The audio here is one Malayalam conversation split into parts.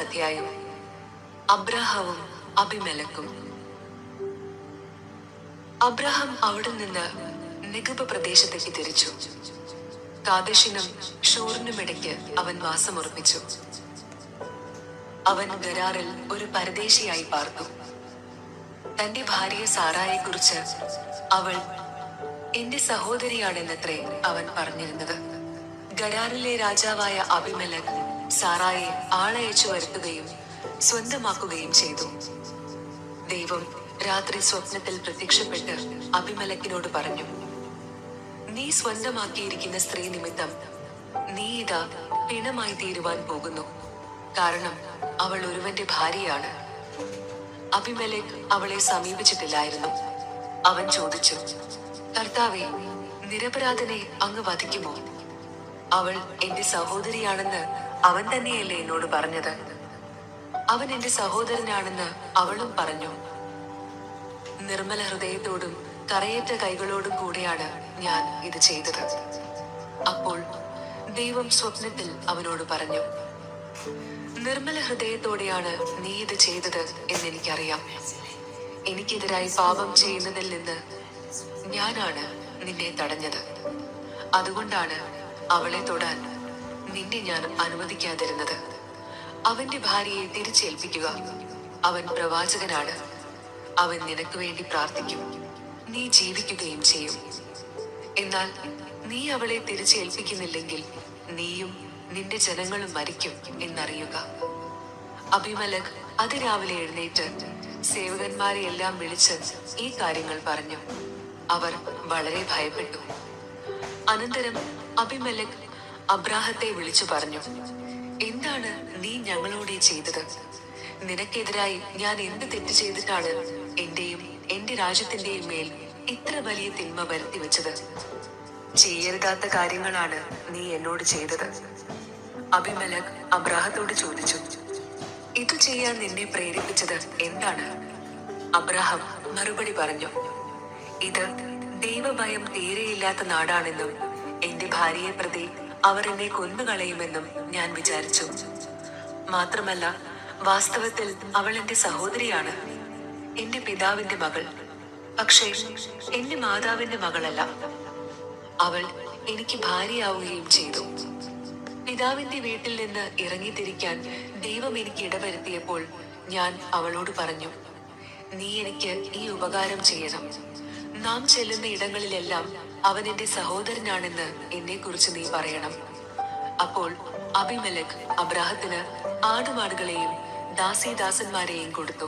അധ്യായം. അബ്രാഹവും അഭിമലക്കും. അബ്രഹാം അവിടെ നിന്ന് നികുബ പ്രദേശത്തേക്ക് തിരിച്ചു. കാദശിനും ഷൂറിനുമിടയ്ക്ക് അവൻ വാസമുറപ്പിച്ചു. അവൻ ഗരാറിൽ ഒരു പരദേശിയായി പാർത്തു. തന്റെ ഭാര്യ സാറായെ കുറിച്ച് അവൾ എന്റെ സഹോദരിയാണെന്നത്രേ അവൻ പറഞ്ഞിരുന്നത്. ഗരാറിലെ രാജാവായ അഭിമലക് സാറായെ ആളയച്ചു വരുത്തുകയും സ്വന്തമാക്കുകയും ചെയ്തു. ദൈവം രാത്രി സ്വപ്നത്തിൽ പ്രത്യക്ഷപ്പെട്ട് അഭിമലക്കിനോട് പറഞ്ഞു നീ സ്വന്തമാക്കിയിരിക്കുന്ന സ്ത്രീ നിമിത്തം നീ ഇതാ പിണമായി തീരുവാൻ പോകുന്നു. കാരണം അവൾ ഒരുവന്റെ ഭാര്യയാണ്. അഭിമലക് അവളെ സമീപിച്ചിട്ടില്ലായിരുന്നു. അവൻ ചോദിച്ചു കർത്താവെ നിരപരാധനെ അങ്ങ് വധിക്കുമോ? അവൾ എന്റെ സഹോദരിയാണെന്ന് അവൻ തന്നെയല്ലേ എന്നോട് പറഞ്ഞത്? അവൻ എന്റെ സഹോദരനാണെന്ന് അവളും പറഞ്ഞു. നിർമ്മല ഹൃദയത്തോടും കറയേറ്റ കൈകളോടും കൂടെയാണ് ഞാൻ ഇത് ചെയ്തത്. അപ്പോൾ ദൈവം സ്വപ്നത്തിൽ അവനോട് പറഞ്ഞു നിർമ്മല ഹൃദയത്തോടെയാണ് നീ ഇത് ചെയ്തത് എന്നെനിക്കറിയാം. എനിക്കെതിരായി പാപം ചെയ്യുന്നതിൽ നിന്ന് ഞാനാണ് നിന്നെ തടഞ്ഞത്. അതുകൊണ്ടാണ് അവളെ തൊടാൻ നിന്നെ ഞാൻ അനുവദിക്കാതിരുന്നത്. അവന്റെ ഭാര്യയെ തിരിച്ചേൽപ്പിക്കുക. അവൻ പ്രവാചകനാണ്. അവൻ നിനക്ക് വേണ്ടി പ്രാർത്ഥിക്കും. നീ ജീവിക്കുകയും ചെയ്യും. എന്നാൽ നീ അവളെ തിരിച്ചേൽപ്പിക്കുന്നില്ലെങ്കിൽ നീയും നിന്റെ ജനങ്ങളും മരിക്കും എന്നറിയുക. അഭിമലക് അതിരാവിലെ എഴുന്നേറ്റ് സേവകന്മാരെ എല്ലാം വിളിച്ച് ഈ കാര്യങ്ങൾ പറഞ്ഞു. അവർ വളരെ ഭയപ്പെട്ടു. അനന്തരം അഭിമലക് അബ്രാഹത്തെ വിളിച്ചു പറഞ്ഞു എന്താണ് നീ ഞങ്ങളോട് ചെയ്തത്? നിനക്കെതിരായി ഞാൻ എന്ത് തെറ്റ് ചെയ്തിട്ടാണ് എന്റെയും എന്റെ രാജ്യത്തിന്റെയും മേൽ ഇത്ര വലിയ തിന്മ വരുത്തി വെച്ചത്? ചെയ്യരുതാത്ത കാര്യങ്ങളാണ് നീ എന്നോട് ചെയ്തത്. അഭിമലക് അബ്രാഹത്തോട് ചോദിച്ചു ഇത് ചെയ്യാൻ നിന്നെ പ്രേരിപ്പിച്ചത് എന്താണ്? അബ്രാഹം മറുപടി പറഞ്ഞു ഇത് ദൈവഭയം തീരെയില്ലാത്ത നാടാണെന്നും എന്റെ ഭാര്യയെ പ്രതി അവർ എന്നെ കൊന്നുകളയുമെന്നും ഞാൻ വിചാരിച്ചു. മാത്രമല്ല വാസ്തവത്തിൽ അവൾ എന്റെ സഹോദരിയാണ്. എന്റെ പിതാവിന്റെ മകൾ. പക്ഷേ എന്റെ മാതാവിന്റെ മകളല്ല. അവൾ എനിക്ക് ഭാര്യയാവുകയും ചെയ്തു. പിതാവിന്റെ വീട്ടിൽ നിന്ന് ഇറങ്ങിത്തിരിക്കാൻ ദൈവം എനിക്ക് ഇടവരുത്തിയപ്പോൾ ഞാൻ അവളോട് പറഞ്ഞു നീ എനിക്ക് ഈ ഉപകാരം ചെയ്യണം. നാം ചെല്ലുന്ന ഇടങ്ങളിലെല്ലാം അവൻ എന്റെ സഹോദരനാണെന്ന് എന്നെ കുറിച്ച് നീ പറയണം. അപ്പോൾ അഭിമലക് അബ്രാഹത്തിന് ആടുമാടുകളെയും ദാസിദാസന്മാരെയും കൊടുത്തു.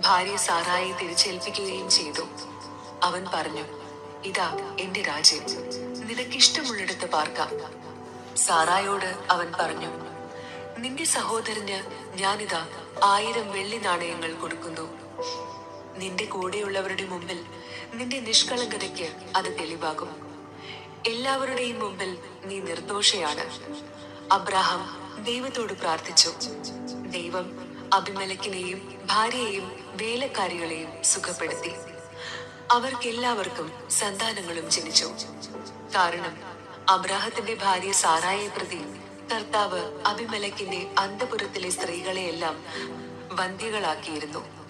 ഭാര്യ സാറായി തിരിച്ചേൽപ്പിക്കുകയും ചെയ്തു. അവൻ പറഞ്ഞു ഇതാ എന്റെ രാജ്യം. നിനക്കിഷ്ടമുള്ളിടത്ത് പാർക്കാം. സാറായോട് അവൻ പറഞ്ഞു നിന്റെ സഹോദരന് ഞാനിതാ ആയിരം വെള്ളി നാണയങ്ങൾ കൊടുക്കുന്നു. നിന്റെ കൂടെയുള്ളവരുടെ മുമ്പിൽ നിന്റെ നിഷ്കളങ്കതയ്ക്ക് അത് തെളിവാകും. എല്ലാവരുടെയും മുമ്പിൽ നീ നിർദോഷയാണ്. അബ്രഹാം ദൈവത്തോട് പ്രാർത്ഥിച്ചു. ദൈവം അഭിമലക്കിനെയും ഭാര്യയെയും വേലക്കാരികളെയും സുഖപ്പെടുത്തി. അവർക്കെല്ലാവർക്കും സന്താനങ്ങളും ജനിച്ചു. കാരണം അബ്രാഹത്തിന്റെ ഭാര്യ സാറായെ പ്രതി കർത്താവ് അഭിമലക്കിന്റെ അന്തപുരത്തിലെ സ്ത്രീകളെയെല്ലാം വന്ധ്യകളാക്കിയിരുന്നു.